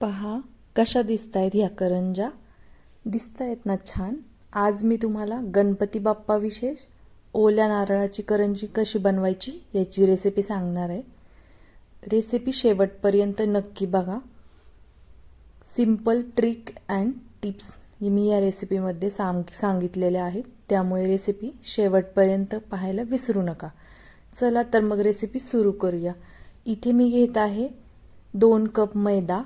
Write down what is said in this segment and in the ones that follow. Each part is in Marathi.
पहा कशा दिसत आहेत ह्या करंजा? दिसत आहेत ना छान. आज मी तुम्हाला गणपती बाप्पा विशेष ओल्या नारळाची करंजी कशी बनवायची याची रेसिपी सांगणार आहे. रेसिपी शेवटपर्यंत नक्की बघा. सिंपल ट्रिक अँड टिप्स मी या रेसिपीमध्ये सांग सांगितलेल्या आहेत. त्यामुळे रेसिपी शेवटपर्यंत पाहायला विसरू नका. चला तर मग रेसिपी सुरू करूया. इथे मी घेत आहे दोन कप मैदा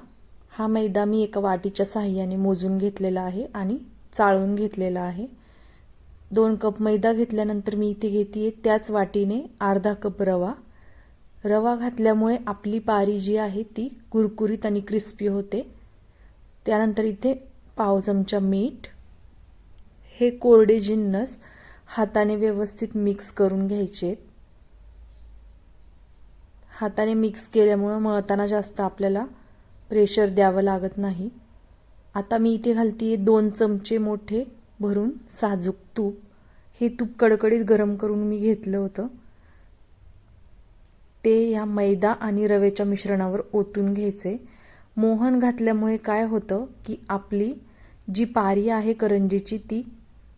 हा मैदा मी एका वाटीच्या साह्याने मोजून घेतलेला आहे आणि चाळून घेतलेला आहे. दोन कप मैदा घेतल्यानंतर मी इथे घेते त्याच वाटीने अर्धा कप रवा. रवा घातल्यामुळे आपली पारी जी आहे ती कुरकुरीत आणि क्रिस्पी होते. त्यानंतर इथे पाव चमचा मीठ हे कोरडे जिन्नस हाताने व्यवस्थित मिक्स करून घ्यायचे. हाताने मिक्स केल्यामुळं मळताना जास्त आपल्याला प्रेशर द्यावं लागत नाही. आता मी इथे घालते दोन चमचे मोठे भरून साजूक तूप. हे तूप कडकडीत गरम करून मी घेतलं होतं. ते या मैदा आणि रवेच्या मिश्रणावर ओतून घ्यायचे. मोहन घातल्यामुळे काय होतं की आपली जी पारी आहे करंजीची ती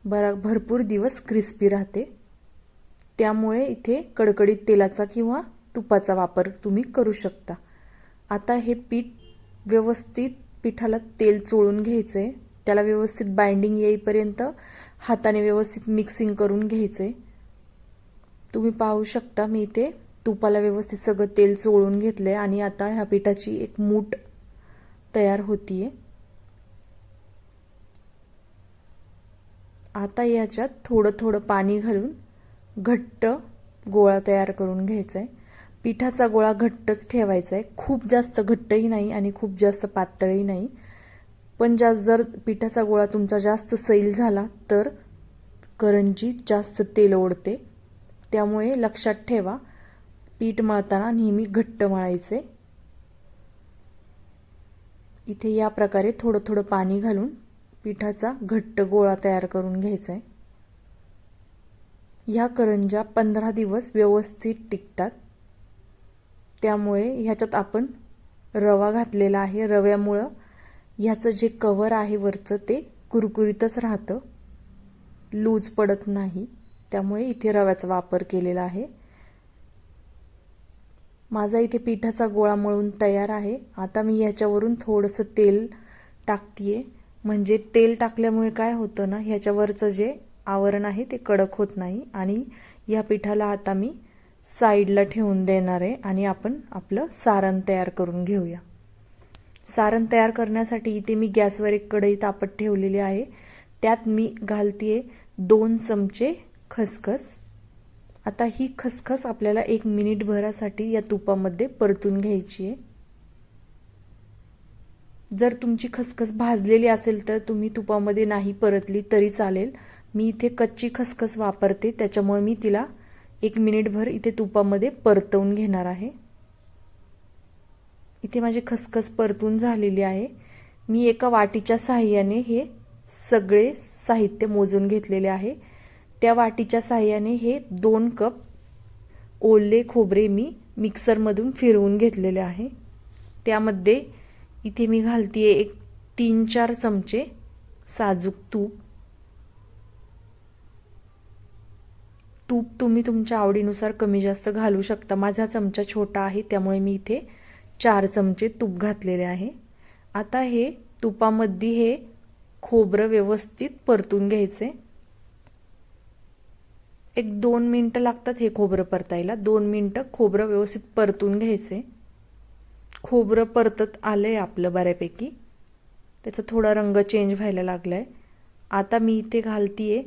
बरा भरपूर दिवस क्रिस्पी राहते. त्यामुळे इथे कडकडीत तेलाचा किंवा तुपाचा वापर तुम्ही करू शकता. आता हे पीठ व्यवस्थित पिठाला तेल चोळून घ्यायचं. आहे त्याला व्यवस्थित बाइंडिंग येईपर्यंत हाताने व्यवस्थित मिक्सिंग करून घ्यायचं. आहे तुम्ही पाहू शकता मी इथे तुपाला व्यवस्थित सगळं तेल चोळून घेतलं आहे आणि आता ह्या पिठाची एक मूठ तयार होतीये. आता याच्यात थोडं थोडं पाणी घालून घट्ट गोळा तयार करून घ्यायचा आहे पिठाचा गोळा घट्टच ठेवायचा आहे खूप जास्त घट्टही नाही आणि खूप जास्त पातळही नाही. पण जास्त जर पिठाचा गोळा तुमचा जास्त सैल झाला तर करंजी जास्त तेल ओढते. त्यामुळे लक्षात ठेवा पीठ मळताना नेहमी घट्ट मळायचे इथे या प्रकारे थोडं थोडं पाणी घालून पिठाचा घट्ट गोळा तयार करून घ्यायचा आहे ह्या करंजा पंधरा दिवस व्यवस्थित टिकतात. त्यामुळे ह्याच्यात आपण रवा घातलेला आहे. रव्यामुळं ह्याचं जे कवर आहे वरचं ते कुरकुरीतच राहतं. लूज पडत नाही. त्यामुळे इथे रव्याचा वापर केलेला आहे. माझा इथे पिठाचा गोळा मळून तयार आहे. आता मी ह्याच्यावरून थोडंसं तेल टाकतीये. म्हणजे तेल टाकल्यामुळे काय होतं ना ह्याच्यावरचं जे आवरण आहे ते कडक होत नाही. आणि या पिठाला आता मी साईडला ठेवून देणार आहे आणि आपण आपलं सारण तयार करून घेऊया. सारण तयार करण्यासाठी इथे मी गॅसवर एक कढई तापत ठेवलेली आहे. त्यात मी घालतीये दोन चमचे खसखस. आता ही खसखस आपल्याला एक मिनिटभरासाठी या तुपामध्ये परतून घ्यायची आहे जर तुमची खसखस भाजलेली असेल तर तुम्ही तुपामध्ये नाही परतली तरी चालेल. मी इथे कच्ची खसखस वापरते त्याच्यामुळे मी तिला एक मिनिटभर इथे तुपामध्ये परतवून घेणार आहे. इथे माझी खसखस परतून झालेली आहे. मी एका वाटीच्या साहाय्याने हे सगळे साहित्य मोजून घेतलेले आहे. त्या वाटीच्या सहाय्याने हे दोन कप ओले खोबरे मी मिक्सरमधून फिरवून घेतलेले आहे. त्यामध्ये इथे मी घालतीये एक तीन चार चमचे साजूक तूप. तूप तुम्ही तुमच्या आवडीनुसार कमी जास्त घालू शकता. माझा चमचा छोटा आहे त्यामुळे मी इथे चार चमचे तूप घातलेले आहे. आता हे तुपामध्ये हे खोबरं व्यवस्थित परतून घ्यायचे. एक दोन मिनटं लागतात हे खोबरं परतायला. दोन मिनटं खोबरं व्यवस्थित परतून घ्यायचे. खोबरं परतत आलं आहे आपलं बऱ्यापैकी. त्याचा थोडा रंग चेंज व्हायला लागला आहे आता मी इथे घालतीये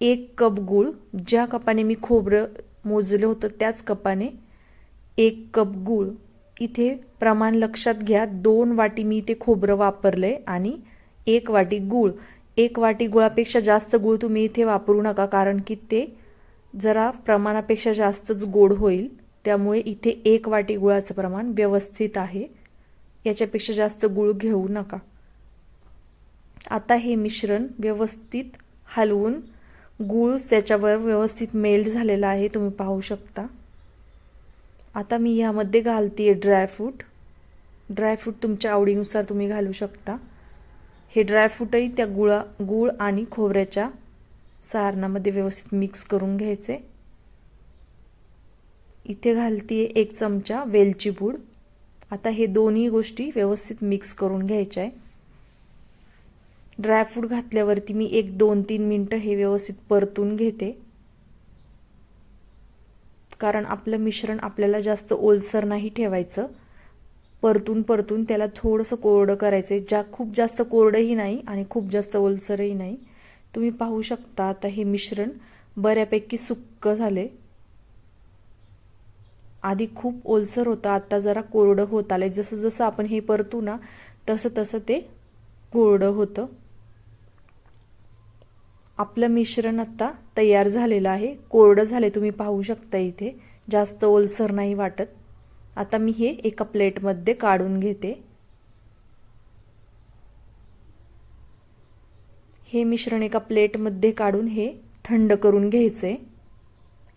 एक कप गूळ ज्या कपाने मी खोबरं मोजलं होतं त्याच कपाने एक कप गूळ. इथे प्रमाण लक्षात घ्या दोन वाटी मी इथे खोबरं वापरलं आहे आणि एक वाटी गूळ. एक वाटी गुळापेक्षा जास्त गूळ तुम्ही इथे वापरू नका कारण की ते जरा प्रमाणापेक्षा जास्तच गोड होईल. त्यामुळे इथे एक वाटी गुळाचं प्रमाण व्यवस्थित आहे. याच्यापेक्षा जास्त गुळ घेऊ नका. आता हे मिश्रण व्यवस्थित हलवून गूळ त्याच्यावर व्यवस्थित मेल्ट झालेला आहे तुम्ही पाहू शकता. आता मी ह्यामध्ये घालते आहे ड्रायफ्रूट ड्रायफ्रूट तुमच्या आवडीनुसार तुम्ही घालू शकता. हे ड्रायफ्रूटही त्या गुळा गुळ आणि खोबऱ्याच्या सारणामध्ये व्यवस्थित मिक्स करून घ्यायचे. इथे घालते एक चमचा वेलची पूड. आता हे दोन्ही गोष्टी व्यवस्थित मिक्स करून घ्यायच्या आहे. ड्रायफ्रूट घातल्यावरती मी एक दोन तीन मिनटं हे व्यवस्थित परतून घेते. कारण आपलं मिश्रण आपल्याला जास्त ओलसर नाही ठेवायचं. परतून परतून त्याला थोडंसं कोरडं करायचं आहे ज्या खूप जास्त कोरडंही नाही आणि खूप जास्त ओलसरही नाही. तुम्ही पाहू शकता आता हे मिश्रण बऱ्यापैकी सुक्क झाले आधी खूप ओलसर होतं आता जरा कोरडं होत आलं जसं जसं आपण हे परतू ना तसं तसं ते कोरडं होतं. आपलं मिश्रण आत्ता तयार झालेलं आहे. कोरडं झाले तुम्ही पाहू शकता इथे. जास्त ओलसर नाही वाटत. आता मी हे एका प्लेटमध्ये काढून घेते. हे मिश्रण एका प्लेटमध्ये काढून हे थंड करून घ्यायचे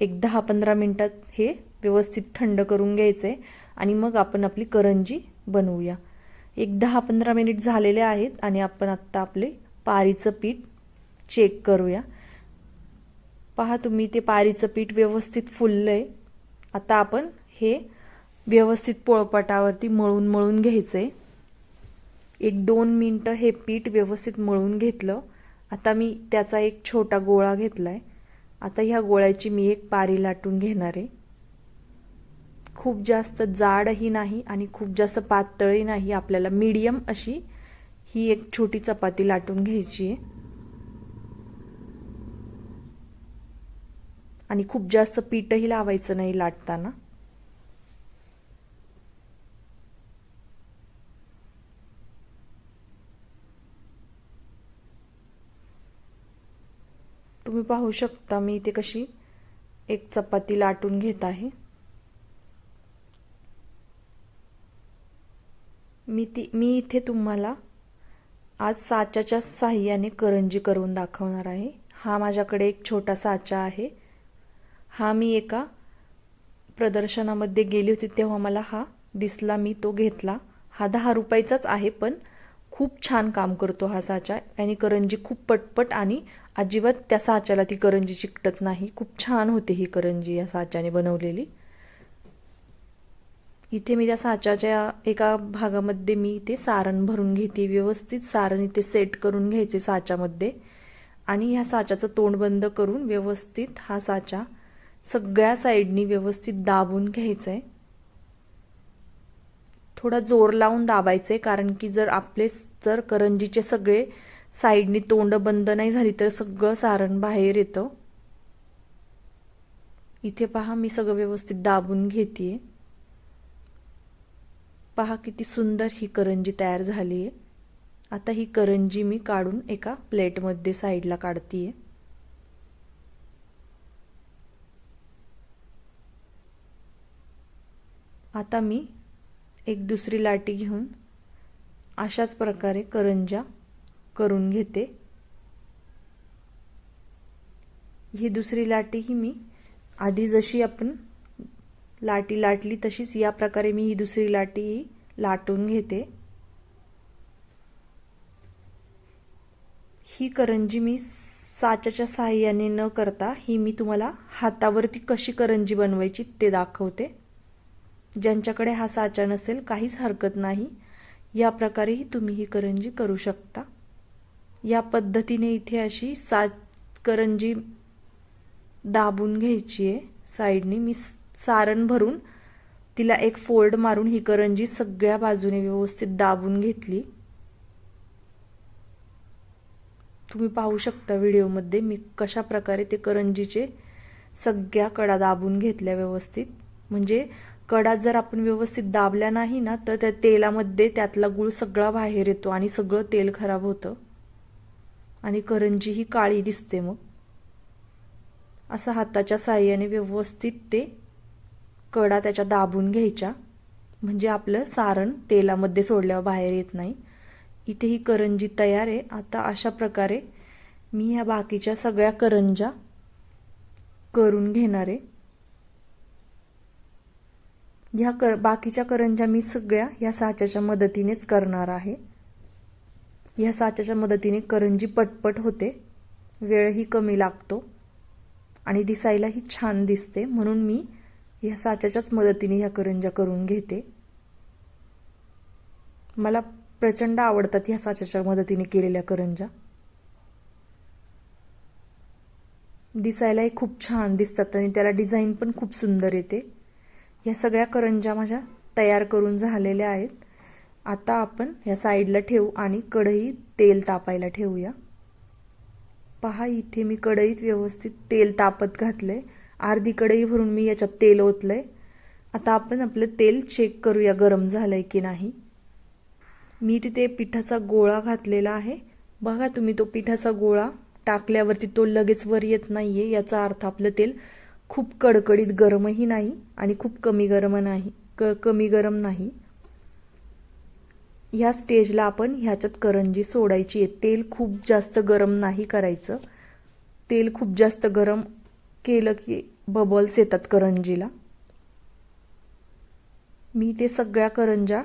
एक दहा पंधरा मिनिटात हे व्यवस्थित थंड करून घ्यायचे आणि मग आपण आपली करंजी बनवूया. एक दहा पंधरा मिनिट झालेले आहेत आणि आपण आत्ता आपले पारीचं पीठ चेक करूया. पहा तुम्ही ते पारीचं पीठ व्यवस्थित फुललंय. आता आपण हे व्यवस्थित पोळपाटावरती मळून मळून घ्यायचंय. एक दोन मिनटं हे पीठ व्यवस्थित मळून घेतलं. आता मी त्याचा एक छोटा गोळा घेतलाय. आता ह्या गोळ्याची मी एक पारी लाटून घेणार आहे. खूप जास्त जाडही नाही आणि खूप जास्त पातळही नाही. आपल्याला मीडियम अशी ही एक छोटी चपाती लाटून घ्यायची आहे. आणि खूप जास्त पीठही लावायचं नाही लाटताना. तुम्ही पाहू शकता मी इथे कशी एक चपाती लाटून घेत आहे. मी ती मी इथे तुम्हाला आज साच्याच्या साह्याने करंजी करून दाखवणार आहे. हा माझ्याकडे एक छोटा साचा आहे. हा मी एका प्रदर्शनामध्ये गेली होती तेव्हा मला हा दिसला मी तो घेतला. हा दहा रुपयाचाच आहे पण खूप छान काम करतो हा साचा. आणि करंजी खूप पटपट आणि अजिबात त्या साच्याला ती करंजी चिकटत नाही. खूप छान होते ही करंजी या साच्याने बनवलेली. इथे मी त्या साच्याच्या एका भागामध्ये मी इथे सारण भरून घेते. व्यवस्थित सारण इथे सेट करून घ्यायचे साच्यामध्ये. आणि ह्या साच्याचं तोंड बंद करून व्यवस्थित हा साचा सगळ्या साईडनी व्यवस्थित दाबून घ्यायचं आहे थोडा जोर लावून दाबायचं आहे कारण की जर आपले जर करंजीचे सगळे साईडनी तोंड बंद नाही झाली तर सगळं सारण बाहेर येतं. इथे पहा मी सगळं व्यवस्थित दाबून घेते पहा किती सुंदर ही करंजी तयार झाली आहे आता ही करंजी मी काढून एका प्लेटमध्ये साईडला काढतीये. आता मी एक दुसरी लाटी घेऊन अशाच प्रकारे करंजा करून घेते. ही दुसरी लाटी ही मी आधी जशी आपण लाटी लाटली तशीच या प्रकारे मी ही दुसरी लाटी ही लाटून घेते. ही करंजी मी साच्याच्या साह्याने न करता ही मी तुम्हाला हातावरती कशी करंजी बनवायची ते दाखवते. ज्यांच्याकडे हा साचा नसेल काहीच हरकत नाही. या प्रकारेही तुम्ही ही करंजी करू शकता. या पद्धतीने इथे अशी सात करंजी दाबून घ्यायची आहे. साईडनी मी सारण भरून तिला एक फोल्ड मारून ही करंजी सगळ्या बाजूने व्यवस्थित दाबून घेतली. तुम्ही पाहू शकता व्हिडिओमध्ये मी कशा प्रकारे ते करंजीचे सगळ्या कडा दाबून घेतल्या व्यवस्थित. म्हणजे कडा जर आपण व्यवस्थित दाबल्या नाही ना तर त्या तेलामध्ये त्यातला गुळ सगळा बाहेर येतो आणि सगळं तेल खराब होतं. आणि करंजी ही काळी दिसते मग. असं हाताच्या साह्याने व्यवस्थित ते कडा त्याच्या दाबून घ्यायच्या. म्हणजे आपलं सारण तेलामध्ये सोडल्यावर बाहेर येत नाही. इथे ही करंजी तयार आहे. आता अशा प्रकारे मी ह्या बाकीच्या सगळ्या करंजा करून घेणार आहे. ह्या कर बाकीच्या करंज्या मी सगळ्या ह्या साच्याच्या मदतीनेच करणार आहे. ह्या साच्याच्या मदतीने करंजी पटपट होते. वेळही कमी लागतो. आणि दिसायलाही छान दिसते. म्हणून मी ह्या साच्याच्याच मदतीने ह्या करंज्या करून घेते. मला प्रचंड आवडतात ह्या साच्याच्या मदतीने केलेल्या करंज्या. दिसायलाही खूप छान दिसतात आणि त्याला डिझाईन पण खूप सुंदर येते. ह्या सगळ्या करंज्या माझ्या तयार करून झालेल्या आहेत. आता आपण ह्या साईडला ठेवू आणि कढई तेल तापायला ठेवूया. पहा इथे मी कढईत व्यवस्थित तेल तापत घातलंय. अर्धी कढई भरून मी याच्यात तेल ओतलंय. आता आपण आपलं तेल चेक करूया गरम झालंय की नाही. मी तिथे पिठाचा गोळा घातलेला आहे. बघा तुम्ही तो पिठाचा गोळा टाकल्यावरती तो लगेच वर येत नाहीये याचा अर्थ आपलं तेल खूप कडकडीत गरमही नाही आणि खूप कमी गरम नाही क कमी गरम नाही. ह्या स्टेजला आपण ह्याच्यात करंजी सोडायची आहे. तेल खूप जास्त गरम नाही करायचं. तेल खूप जास्त गरम केलं की बबल्स येतात करंजीला. मी ते सगळ्या करंजा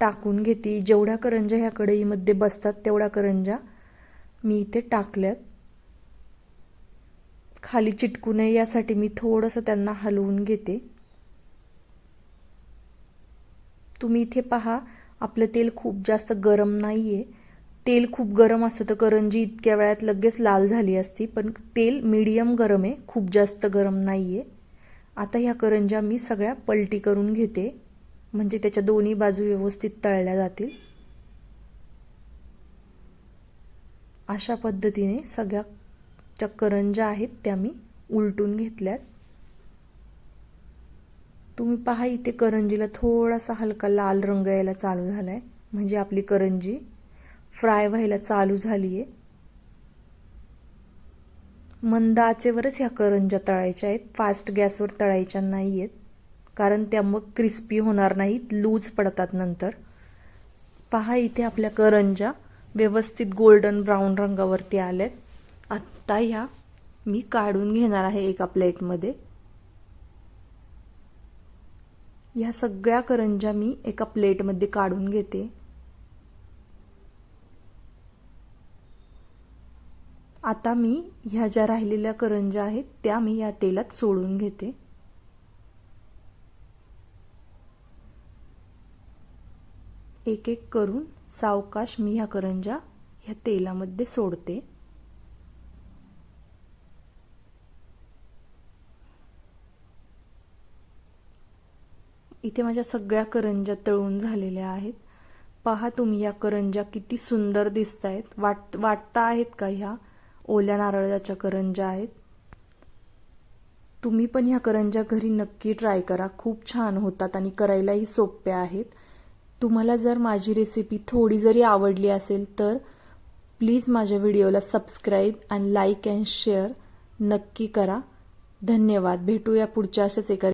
टाकून घेते. जेवढ्या करंजा ह्या कढईमध्ये बसतात तेवढ्या करंजा मी इथे टाकल्यात. खाली चिटकू नये यासाठी मी थोडंसं त्यांना हलवून घेते. तुम्ही इथे पहा आपलं तेल खूप जास्त गरम नाही आहे तेल खूप गरम असतं तर करंजी इतक्या वेळात लगेच लाल झाली असती पण तेल मीडियम गरम आहे खूप जास्त गरम नाही आहे आता ह्या करंज्या मी सगळ्या पलटी करून घेते म्हणजे त्याच्या दोन्ही बाजू व्यवस्थित तळल्या जातील. अशा पद्धतीने सगळ्या ज्या करंजा आहेत त्या मी उलटून घेतल्यात. तुम्ही पहा इथे करंजीला थोडासा हलका लाल रंग यायला चालू झाला आहे म्हणजे आपली करंजी फ्राय व्हायला चालू झाली आहे मंद आचेवरच ह्या करंजा तळायच्या आहेत. फास्ट गॅसवर तळायच्या नाही आहेत कारण त्या मग क्रिस्पी होणार नाहीत लूज पडतात नंतर. पहा इथे आपल्या करंजा व्यवस्थित गोल्डन ब्राऊन रंगावरती आल्यात. आत्ता ह्या मी काढून घेणार आहे एका प्लेटमध्ये. ह्या सगळ्या करंजा मी एका प्लेटमध्ये काढून घेते. आता मी ह्या ज्या राहिलेल्या करंजा आहेत त्या मी या तेलात सोडून घेते. एक एक करून सावकाश मी ह्या करंजा ह्या तेलामध्ये सोडते. इथे माझ्या सगळ्या करंजा तळून झालेल्या आहेत. पहा तुम्ही या करंजा किती सुंदर दिसत आहेत वाट वाटता आहेत का ह्या? ओल्या नारळाच्या करंजा आहेत. तुम्ही पण ह्या करंजा घरी नक्की ट्राय करा. खूप छान होतात आणि करायलाही सोप्या आहेत. तुम्हाला जर माझी रेसिपी थोडी जरी आवडली असेल तर प्लीज माझ्या व्हिडिओला subscribe and like and share नक्की करा. धन्यवाद. भेटूया पुढच्या अशाच एका